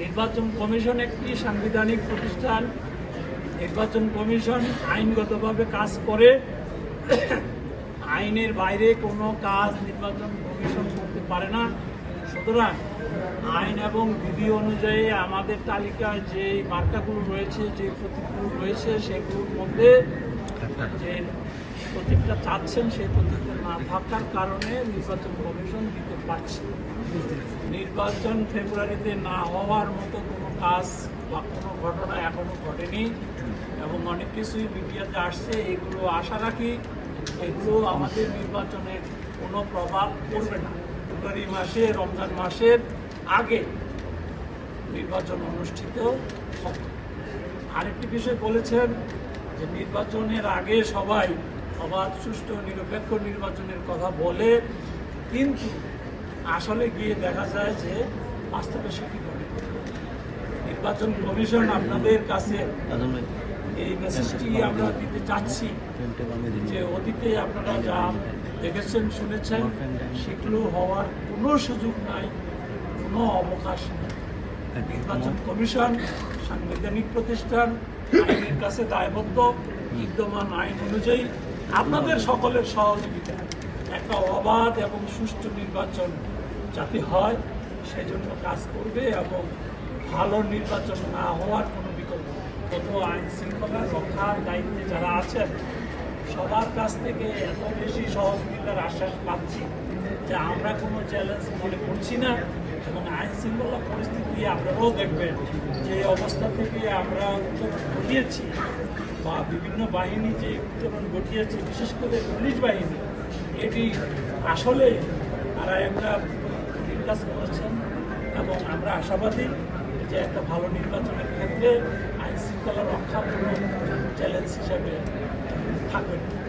নির্বাচন কমিশন একটি সাংবিধানিক প্রতিষ্ঠান। নির্বাচন কমিশন আইনগতভাবে কাজ করে। আইনের বাইরে কোনো কাজ নির্বাচন কমিশন করতে পারে না। সুতরাং আইন এবং বিধি অনুযায়ী আমাদের তালিকায় যে মার্কাগুলো রয়েছে, যে প্রতীকগুলো রয়েছে, সেগুলোর মধ্যে যে প্রতীকটা চাচ্ছেন, সেই প্রতীকটা না থাকার কারণে নির্বাচন কমিশন দিতে পারছে। নির্বাচন ফেব্রুয়ারিতে না হওয়ার মতো কোনো কাজ বা কোনো ঘটনা এখনও ঘটেনি এবং অনেক কিছুই মিডিয়াতে আসছে। এগুলো আশা রাখি এগুলো আমাদের নির্বাচনের কোনো প্রভাব পড়বে না। ফেব্রুয়ারি মাসে, রমজান মাসের আগে নির্বাচন অনুষ্ঠিত হবে। আরেকটি বিষয় বলেছেন যে নির্বাচনের আগে সবাই অবাধ, সুষ্ঠু, নিরপেক্ষ নির্বাচনের কথা বলে, কিন্তু আসলে গিয়ে দেখা যায় যে বাস্তবে সেটি ঘটে নির্বাচন কমিশন আপনাদের কাছে এই মেসেজটি আমরা দিতে চাচ্ছি যে অতীতে আপনারা যা দেখেছেন শুনেছেন সেগুলো হওয়ার কোনো সুযোগ নাই কোনো অবকাশ নেই নির্বাচন কমিশন সাংবিধানিক প্রতিষ্ঠান আইনের কাছে দায়বদ্ধ বিদ্যমান আইন অনুযায়ী আপনাদের সকলের সহযোগিতা একটা অবাধ এবং সুষ্ঠু নির্বাচন যাতে হয়, সেজন্য কাজ করবে এবং ভালো নির্বাচন না হওয়ার কোনো বিকল্প কত আইন শৃঙ্খলা রক্ষার দায়িত্বে যারা আছেন, সবার কাছ থেকে এত বেশি সহযোগিতার আশ্বাস পাচ্ছি যে আমরা কোনো চ্যালেঞ্জ মনে করছি না এবং আইন শৃঙ্খলা পরিস্থিতি আপনারাও দেখবেন যে অবস্থা থেকে আমরা উত্তরণ ঘটিয়েছি বা বিভিন্ন বাহিনী যে উত্তরণ ঘটিয়েছে, বিশেষ করে পুলিশ বাহিনী, এটি আসলে তারা একটা কাজ করেছেন এবং আমরা আশাবাদী যে একটা ভালো নির্বাচনের ক্ষেত্রে আইন শৃঙ্খলা রক্ষা কোনো চ্যালেঞ্জ হিসাবে থাকবে না।